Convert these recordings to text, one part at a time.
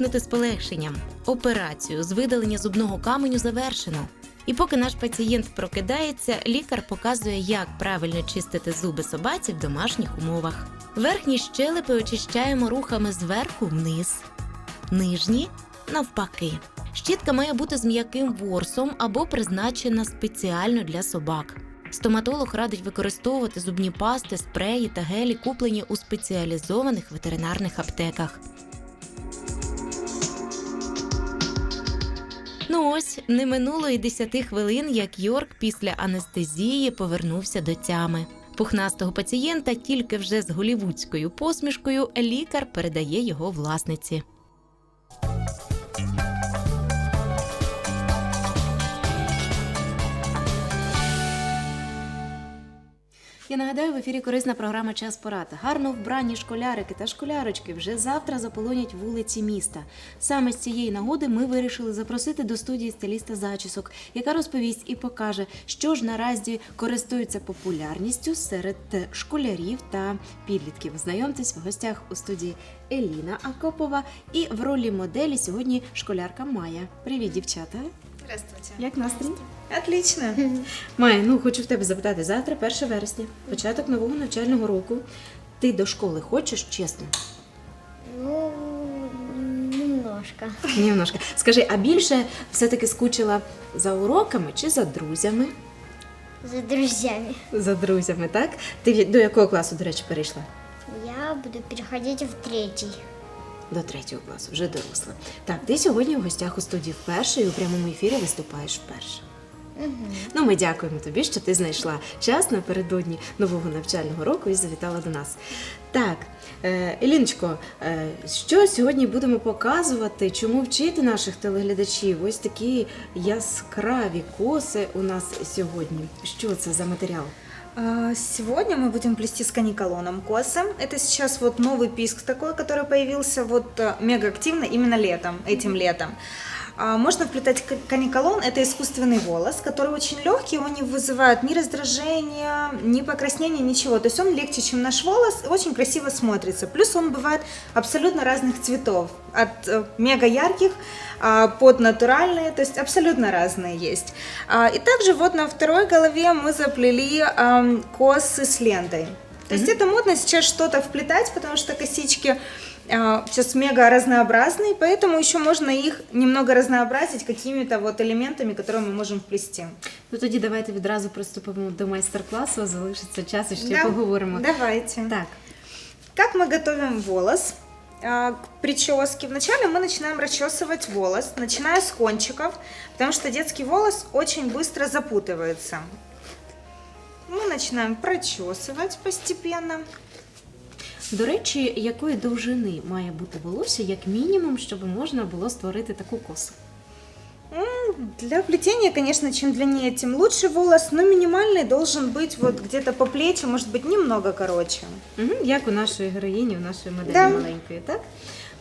з полегшенням. Операцію з видалення зубного каменю завершено. І поки наш пацієнт прокидається, лікар показує, як правильно чистити зуби собаці в домашніх умовах. Верхні щелепи очищаємо рухами зверху вниз, нижні навпаки. Щітка має бути з м'яким ворсом або призначена спеціально для собак. Стоматолог радить використовувати зубні пасти, спреї та гелі, куплені у спеціалізованих ветеринарних аптеках. Ну ось не минуло і 10 хвилин, як Йорк після анестезії повернувся до тями. Пухнастого пацієнта тільки вже з голівудською посмішкою лікар передає його власниці. Я нагадаю, в ефірі корисна програма Час порад. Гарно вбрані школярики та школярочки вже завтра заполонять вулиці міста. Саме з цієї нагоди ми вирішили запросити до студії стиліста зачісок, яка розповість і покаже, що ж наразі користується популярністю серед школярів та підлітків. Знайомтесь в гостях у студії Еліна Акопова і в ролі моделі сьогодні школярка Майя. Привіт, дівчата! Здравствуйте. Як настрій? Отлично. Майя, ну хочу в тебе запитати завтра, 1 вересня, початок нового навчального року. Ти до школи хочеш, чесно? Ну, немножко. Немножко. Скажи, а більше все-таки скучила за уроками чи за друзями? За друзьями. За друзями, так? Ти до якого класу, до речі, перейшла? Я буду переходить в третий. До третього класу, вже доросла. Так, ти сьогодні в гостях у студії вперше і у прямому ефірі виступаєш вперше. Ну, ми дякуємо тобі, що ти знайшла час напередодні нового навчального року і завітала до нас. Так, е, Еліночко, е, що сьогодні будемо показувати, чому вчити наших телеглядачів? Ось такі яскраві коси у нас сьогодні. Що це за матеріал? А, Сегодня мы будем плести с каниколоном косы. Это сейчас вот новый писк такой, который появился вот э, мега активно именно летом, этим летом. А, Можно вплетать каниколон, это искусственный волос, который очень легкий, он не вызывает ни раздражения, ни покраснения, ничего. То есть он легче, чем наш волос, очень красиво смотрится. Плюс он бывает абсолютно разных цветов, от э, мега ярких а, под натуральные, то есть абсолютно разные есть. А, И также вот на второй голове мы заплели косы с лентой. То есть это модно сейчас что-то вплетать, потому что косички сейчас мега разнообразные, поэтому еще можно их немного разнообразить какими-то вот элементами, которые мы можем вплести. Ну тоді давайте відразу приступимо до майстер-класу. Залишиться час і ще Да, поговоримо. Давайте. Так, Как мы готовим волос а, к прическе? Вначале мы начинаем расчесывать волос, начиная с кончиков, потому что детский волос очень быстро запутывается. Мы начинаем прочесывать постепенно. До речі, якої довжини має бути волосся, як мінімум, щоб можна було створити таку косу? М, Для плетения, конечно, чем длиннее, тем лучше волос, но минимальный должен быть вот где-то по плечи, может быть, немного короче. Угу, як у нашої героїні, у нашої моделі Да. маленької, так?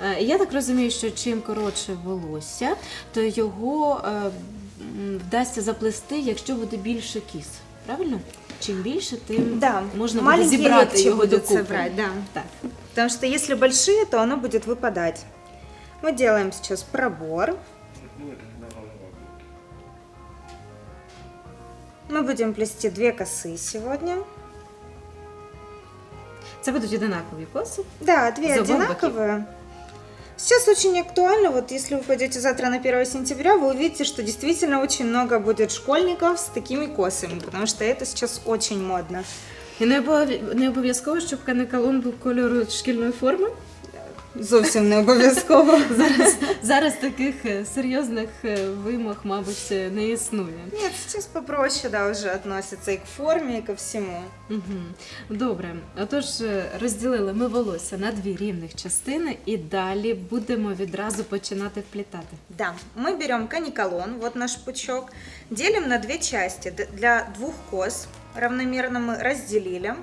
Е, Я так розумію, що чим коротше волосся, то його е, м, вдасться заплести, якщо буде більше кіс. Правильно? Чим більше, тим Да, можна буде маленькие зібрати легче його будет докупи. собрать, да. Так. Потому что если большие, то оно будет выпадать. Мы делаем сейчас пробор. Мы будем плести две косы сегодня. Це будуть одинакові коси. Да, две За бомбаки. одинаковые. Сейчас очень актуально, вот если вы пойдете завтра на 1 сентября, вы увидите, что действительно очень много будет школьников с такими косами, потому что это сейчас очень модно. І не обов- не обов'язково, щоб канекалон був кольору шкільної форми. Зовсім не обов'язково. Зараз, зараз таких е, серйозних е, вимог, мабуть, е, не існує. Нет, сейчас попроще, да, уже относится и к форме, и ко всему. Угу. Добре. Отож, розділили ми волосся на дві рівних частини і далі будемо відразу починати вплітати. Да, мы берем каниколон, вот наш пучок, делим на две части. Д- Для двух кос равномерно мы разделили.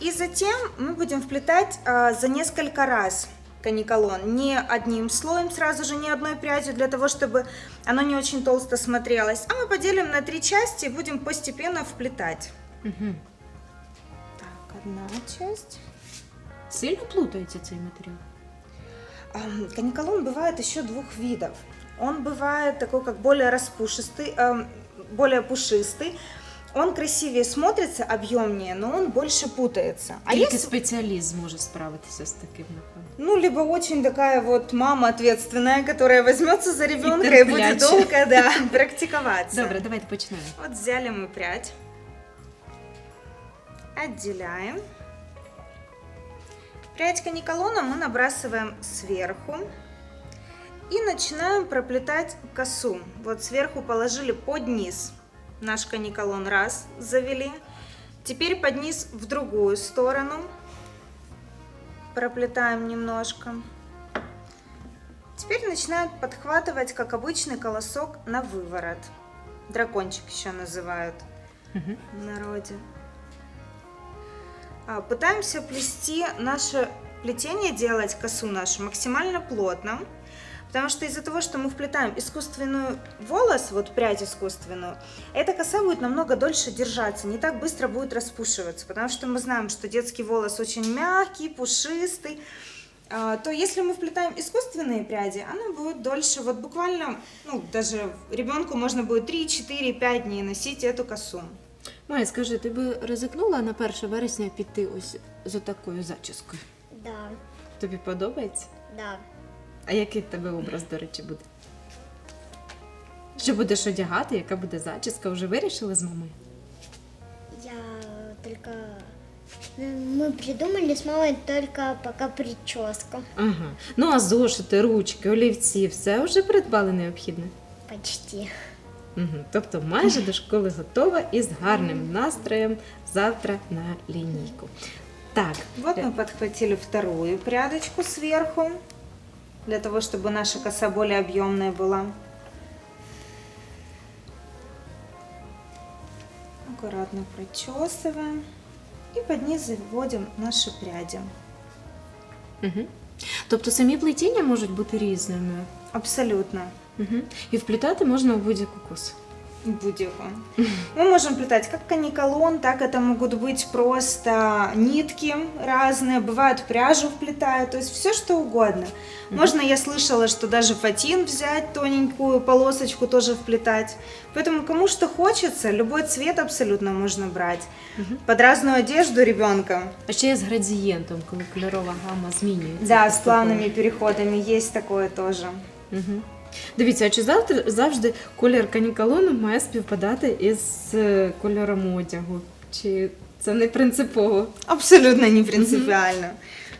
И затем мы будем вплетать а, за несколько раз каниколон. Не одним слоем сразу же, не одной прядью, для того, чтобы оно не очень толсто смотрелось. А мы поделим на три части и будем постепенно вплетать. Угу. Так, одна часть. Сильно цей матеріал? Ам, Каниколон бывает еще двух видов. Он бывает такой, как более распушистый, более пушистый Он красивее смотрится, объемнее, но он больше путается. А Тільки если, спеціаліст зможе справитися з таким, напевно. ну, либо очень такая вот мама ответственная, которая возьмется за ребенка и, будет терплячая. долго, да, практиковаться. Добре, давайте почнемо. Вот взяли мы прядь, отделяем. Прядь каниколона мы набрасываем сверху и начинаем проплетать косу. Вот сверху положили под низ наш каниколон раз завели. Теперь под низ в другую сторону проплетаем немножко. Теперь начинают подхватывать, как обычный колосок, на выворот. Дракончик еще называют в народе. А, Пытаемся плести наше плетение, делать косу нашу максимально плотно, потому что из-за того, что мы вплетаем искусственную волос, вот прядь искусственную, эта коса будет намного дольше держаться, не так быстро будет распушиваться, потому что мы знаем, что детский волос очень мягкий, пушистый, а, то если мы вплетаем искусственные пряди, она будет дольше, вот буквально, ну, даже ребенку можно будет 3, 4, 5 дней носить эту косу. Майя, скажи, ти би ризикнула на 1 вересня піти ось з такою зачіскою? Да, Тобі подобається? да. А який в тебе образ, до речі, буде? Що будеш одягати, яка буде зачіска? Вже вирішили з мамою? Я только... ну, Мы придумали с мамой только пока прическу. Ага. Ну а зошити, ручки, олівці, все вже придбали необхідне. Почти. Угу. Тобто майже до школи готова і з гарним настроєм завтра на лінійку. Так, Вот мы подхватили вторую прядочку сверху, для того, чтобы наша коса более объемная была. Аккуратно прочесываем и под низ заводим наши пряди. угу. тобто самі плетіння можуть бути різними. Абсолютно. Угу. І вплітати можна у будь-яку косу. Будь-яку. Мы можем плетать как каниколон, так это могут быть просто нитки разные, бывают пряжу вплетают, то есть все что угодно. Можно, я слышала, что даже фатин взять, тоненькую полосочку тоже вплетать. Поэтому кому что хочется, любой цвет абсолютно можно брать. Мгм. Под разную одежду ребенка. А ще є з градієнтом, коли кольорова гама змінюється. Да, с поступово. плавными переходами есть такое тоже. Угу. Дивіться, а чи завтра завжди колір канікалону має співпадати із е, кольором одягу? Чи це не принципово? Абсолютно не принципиально.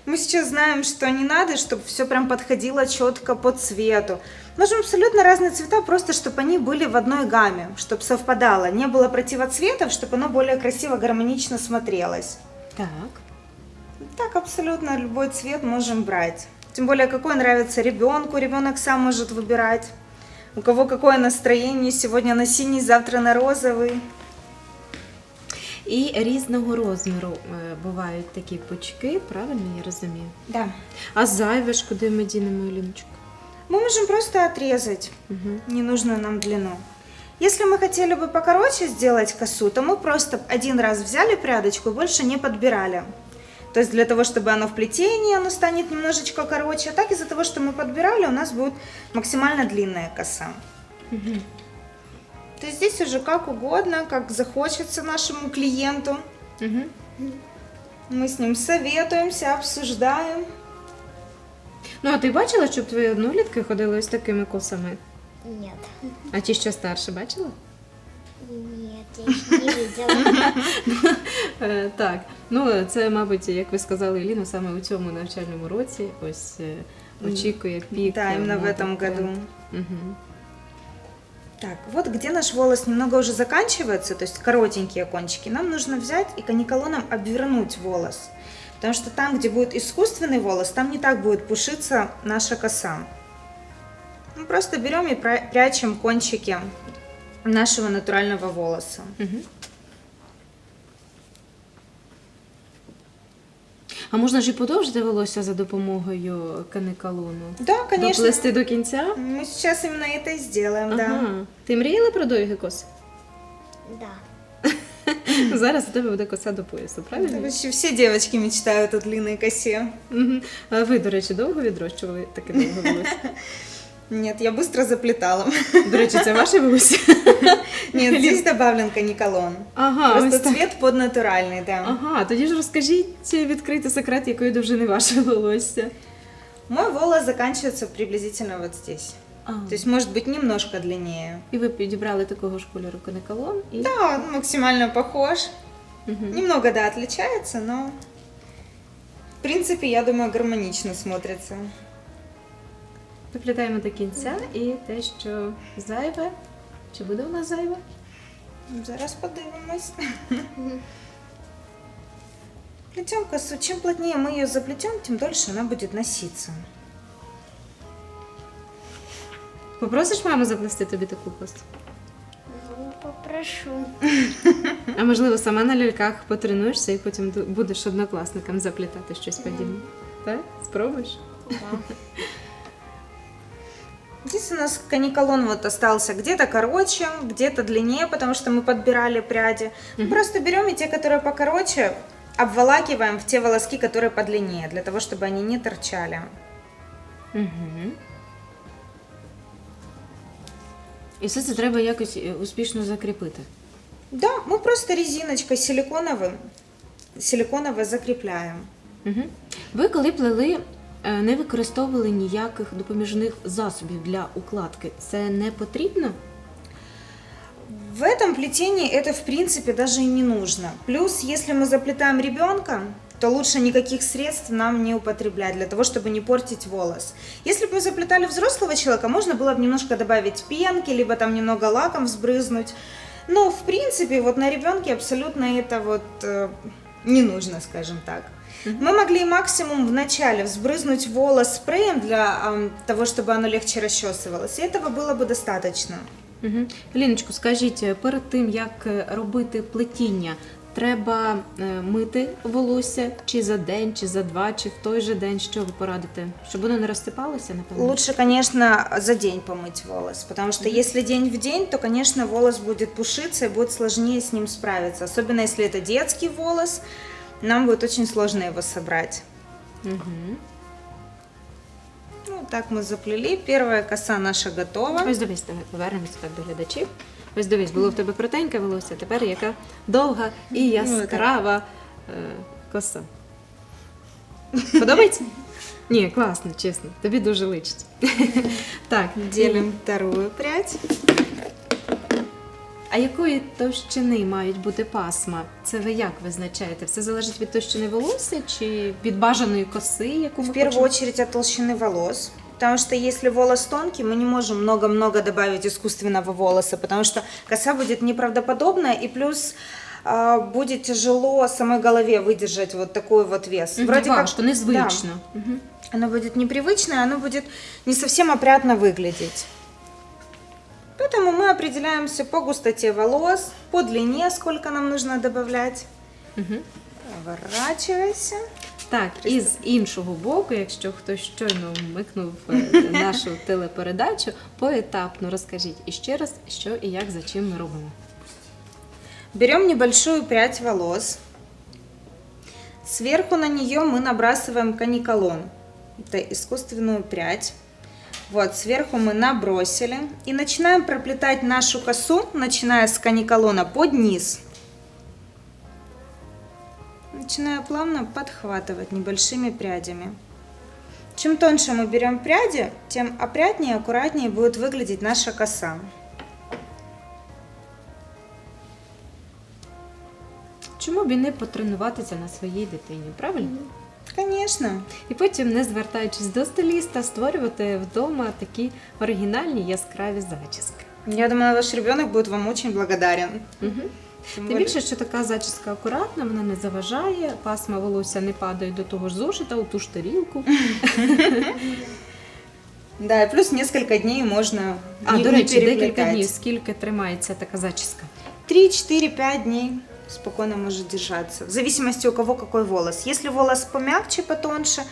Мы сейчас знаем, что не надо, чтобы все прям подходило четко по цвету. Можем абсолютно разные цвета, просто чтобы они были в одной гамме, чтобы совпадало. Не было противоцветов, чтобы оно более красиво, гармонично смотрелось. Так. Так, абсолютно любой цвет можем брать. Тем более, какой нравится ребенку, ребенок сам может выбирать. У кого какое настроение, сегодня на синий, завтра на розовый. І різного розміру е, бувають такі пучки, правильно я розумію? Да. А зайве ж куди ми дінемо Іліночку? Мы можем просто отрезать. Угу. ненужную нам длину. Если мы хотели бы покороче сделать косу, то мы просто один раз взяли прядочку и больше не подбирали. То есть для того, чтобы оно в плетении, оно станет немножечко короче. А так из-за того, что мы подбирали, у нас будет максимально длинная коса. Угу. То есть здесь уже как угодно, как захочется нашему клиенту. Угу. Мы с ним советуемся, обсуждаем. Ну, а ти бачила, щоб твої однолітки ходили з такими косами? Нет. А ті, що старше, бачила? Нет, я еще не видела. Е, так, ну це, мабуть, як ви сказали, Еліна, саме у цьому навчальному році ось е, очікує пік. да, е, именно в моди этом тренд. году. Мгм. Так, вот где наш волос немного уже заканчивается, то есть коротенькие кончики, нам нужно взять и каниколоном обвернуть волос. Потому что там, где будет искусственный волос, там не так будет пушиться наша коса. Мы просто берем и пра- прячем кончики нашего натурального волоса. Мгм. А можна ж і подовжити волосся за допомогою каникалону? Да, конечно. Доплести до кінця? Мы сейчас именно это и сделаем, да. Ага. Ти мріяла про довгі коси? Да. Зараз у тебе буде коса до поясу, Это правильно? вообще все девочки мечтают о длинной косе. Мгм. А ви, до речі, довго відрощували таке довге волосся? Нет, я быстро заплетала. До речі, це ваше волосся? Нет, здесь добавлен каниколон. Ага, Просто ось так. цвет поднатуральный, да. Ага, тоді ж розкажіть відкрити секрет, якої довжини ваше волосся. Мой волос заканчивается приблизительно вот здесь. А, То есть может быть немножко длиннее. і ви підібрали такого ж кольору канеколон і. Да, он максимально похож. Мгм. Немного, да, отличается, но в принципе, я думаю, гармонично смотрится. Доплітаємо до кінця і те, що зайве. Чи буде у нас зайве? Зараз подивимось. Плетем косу. Чем плотнее мы ее заплетем, тем дольше она будет носиться. Попросиш маму заплести тобі таку косу? Ну, попрошу. А можливо, сама на ляльках потренуєшся і потім будеш однокласникам заплітати щось подібне. Так? Спробуєш? Да. Здесь у нас каниколон вот остался где-то короче, где-то длиннее, потому что мы подбирали пряди. Мы Мгм. Просто берем и те, которые покороче, обволакиваем в те волоски, которые подлиннее, для того, чтобы они не торчали. Угу. І все це треба якось е, успішно закріпити. Да, мы просто резиночкой силиконовым, силиконово закрепляем. Угу. Ви коли плели, е, не використовували ніяких допоміжних засобів для укладки. Це не потрібно? В этом плетении это в принципе даже и не нужно. Плюс, если мы заплетаем ребенка, то лучше никаких средств нам не употреблять для того, чтобы не портить волос. Если бы мы заплетали взрослого человека, можно было бы немножко добавить пенки, либо там немного лаком взбрызнуть. Но в принципе вот на ребенке абсолютно это вот э, не нужно, скажем так. Мгм. Мы могли максимум в начале взбрызнуть волос спреем для ам, того, чтобы оно легче расчесывалось, и этого было бы достаточно. Угу. Ліночку, скажіть, е, перед тим як е, робити плетіння, треба е, мити волосся чи за день, чи за два, чи в той же день, що ви порадите? Щоб воно не розсипалося, напевно? Лучше, конечно, за день помыть волос, потому что если день в день, то, конечно, волос будет пушиться и будет сложнее с ним справиться. Особенно если это детский волос, нам будет очень сложно его собрать. Угу. Ну, так мы заплели. Первая коса наша готова. Ось дивись, давай повернемося так до глядачів. Ось дивись, було в тебе коротеньке волосся, тепер яка довга і яскрава е, коса. Подобається? Ні, класно, чесно. Тобі дуже личить. так, Делим вторую прядь. А якої товщини мають бути пасма? Це ви як визначаєте? Все залежить від товщини волосся чи від бажаної коси, яку ми В первую хочемо? очередь от толщины волос. Потому что если волос тонкий, мы не можем много-много добавить искусственного волоса, потому что коса будет неправдоподобная, и плюс а, будет тяжело самой голове выдержать вот такой вот вес. Мгм, важко, незвично. Мгм. Да, оно будет непривычное, оно будет не совсем опрятно выглядеть. Поэтому мы определяемся по густоте волос, по длине, сколько нам нужно добавлять. Мгм. Поворачивайся. Так, і з іншого боку, якщо хтось щойно вмикнув е, нашу телепередачу, поетапно розкажіть іще раз, що і як за чим ми робимо. Берем небольшую прядь волос. Сверху на нее мы набрасываем каниколон. Это искусственную прядь. Вот, сверху мы набросили. И начинаем проплетать нашу косу, начиная с каниколона под низ. Начиная плавно подхватывать небольшими прядями. Чем тоньше мы берем пряди, тем опрятнее и аккуратнее будет выглядеть наша коса. Чому б і не потренуватися на своїй дитині, правильно? Конечно. І потім, не звертаючись до стиліста, створювати вдома такі оригінальні яскраві зачіски. Я думаю, ваш ребенок будет вам очень благодарен. Угу. Тим більше, що така зачіска акуратна, вона не заважає, пасма волосся не падає до того ж зошита, у ту ж тарілку. Да, плюс несколько дней можно А, не- до не речі, декілька днів, скільки тримається така зачіска? 3, 4, 5 дней спокойно может держаться. В зависимости у кого какой волос. Если волос помягче, потоньше,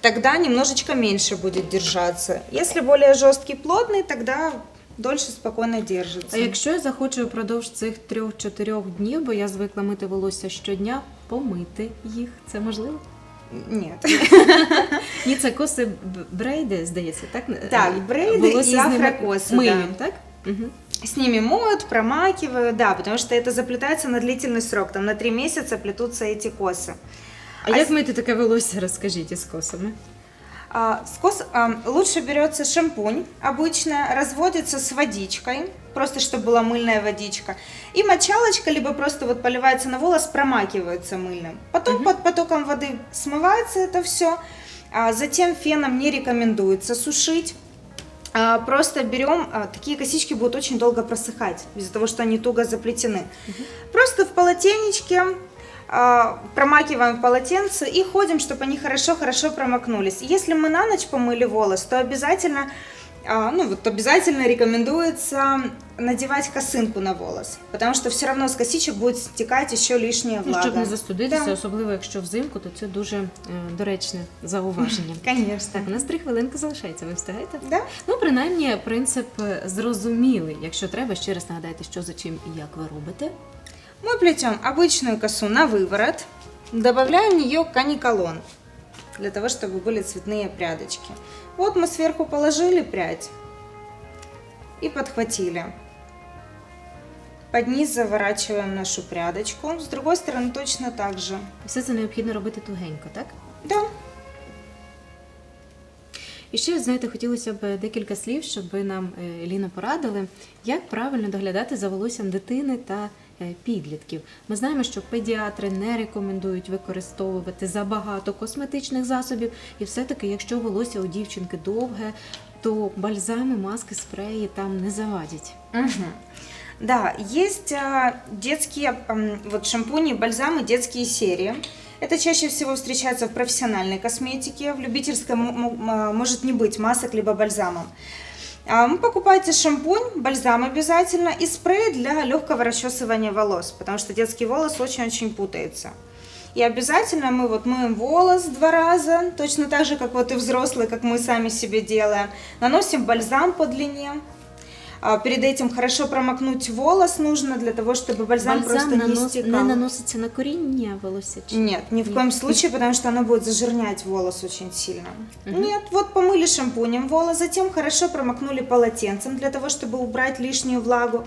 тогда немножечко меньше будет держаться. Если более жесткий, плотный, тогда дольше спокойно держится. А якщо я захочу впродовж цих трьох-чотирьох днів, бо я звикла мити волосся щодня, помити їх, це можливо? Нет. Ні, це коси брейди, здається, так? Так, Е, брейди волосся і афрокоси, миють, так? Угу. С ними моют, промакивают, да, потому что это заплетается на длительный срок, там на три месяца плетутся эти косы. А, А як с- мити таке волосся, розкажіть із косами? А, с кос а, лучше берется шампунь обычно, разводится с водичкой, просто чтобы была мыльная водичка, и мочалочка, либо просто вот поливается на волос, промакивается мыльным. Потом Мгм. под потоком воды смывается это все, а затем феном не рекомендуется сушить. А, Просто берем, а, такие косички будут очень долго просыхать, из-за того, что они туго заплетены. Просто в полотенечке а, промакиваем в полотенце и ходим, чтобы они хорошо-хорошо промокнулись. Если мы на ночь помыли волос, то обязательно, а, ну вот обязательно рекомендуется надевать косынку на волос, потому что все равно с косичек будет стекать еще лишняя Ну, влага. щоб не застудитися, Да. особливо якщо взимку, то це дуже е, доречне зауваження. Конечно. Так, у нас три хвилинки залишається. Ви встигаєте? Да? Ну, принаймні, принцип е, зрозумілий. Якщо треба, ще раз нагадайте, що за чим і як ви робите. Мы плетем обычную косу на выворот, добавляем в нее каниколон, для того, чтобы были цветные прядочки. Вот мы сверху положили прядь и подхватили. Под низ заворачиваем нашу прядочку, с другой стороны точно так же. Все це необхідно робити тугенько, так? Да, І ще, знаєте, хотілося б декілька слів, щоб ви нам, е, Еліна, порадили, як правильно доглядати за волоссям дитини та підлітків. Ми знаємо, що педіатри не рекомендують використовувати забагато косметичних засобів, і все-таки, якщо волосся у дівчинки довге, то бальзами, маски, спреї там не завадять. Мгм. Да, есть а, детские м, вот шампуни, бальзамы, детские серии. Это чаще всего встречается в профессиональной косметике, в любительской м- м- а, может не быть масок либо бальзамов. А, Вы покупаете шампунь, бальзам обязательно и спрей для легкого расчесывания волос, потому что детский волос очень-очень путается. И обязательно мы вот моем волос два раза, точно так же, как вот и взрослые, как мы сами себе делаем. Наносим бальзам по длине. А, Перед этим хорошо промокнуть волос нужно для того, чтобы бальзам, просто не нанос- стекал. не наноситься на коріння волосся? Чи? Нет, ни в Нет. коем случае, потому что оно будет зажирнять волос очень сильно. Мгм. Нет, вот помыли шампунем волос, затем хорошо промокнули полотенцем для того, чтобы убрать лишнюю влагу.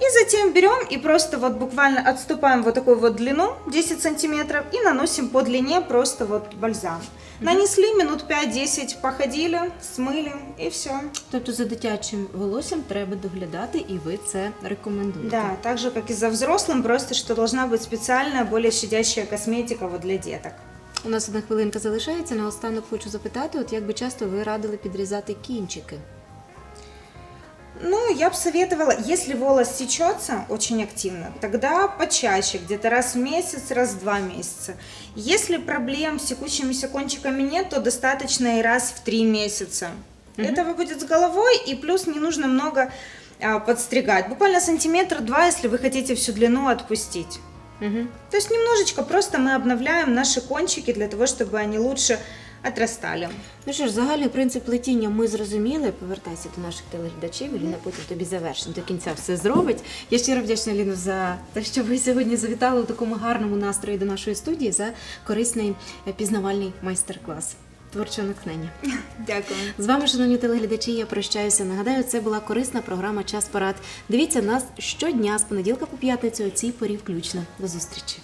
И затем берем и просто вот буквально отступаем вот такую вот длину, 10 сантиметров, и наносим по длине просто вот бальзам. Нанесли, минут 5-10 походили, смыли, и все. Тобто за дитячим волоссям треба доглядати, і ви це рекомендуєте. Да, так же, как и за взрослым, просто что должна быть специальная, более щадящая косметика вот для деток. У нас одна хвилинка залишається. Наостанок хочу запитати, от як би часто ви радили підрізати кінчики? Ну, я бы советовала, если волос сечется очень активно, тогда почаще, где-то раз в месяц, раз в два месяца. Если проблем с секущимися кончиками нет, то достаточно и раз в три месяца. Мгм. Этого будет с головой, и плюс не нужно много а, подстригать. Буквально сантиметр-два, если вы хотите всю длину отпустить. Угу. То есть немножечко просто мы обновляем наши кончики для того, чтобы они лучше отрастали. Ну що ж, загальний принцип плетіння ми зрозуміли. Повертайся до наших телеглядачів, Ліна потім тобі завершить до кінця все зробить. Я щиро вдячна Ліну за те, що ви сьогодні завітали у такому гарному настрої до нашої студії за корисний е, пізнавальний майстер-клас. Творче натхнення. Дякую. З вами, шановні телеглядачі, я прощаюся. Нагадаю, це була корисна програма Час парад. Дивіться нас щодня з понеділка по п'ятницю о цій порі включно. До зустрічі.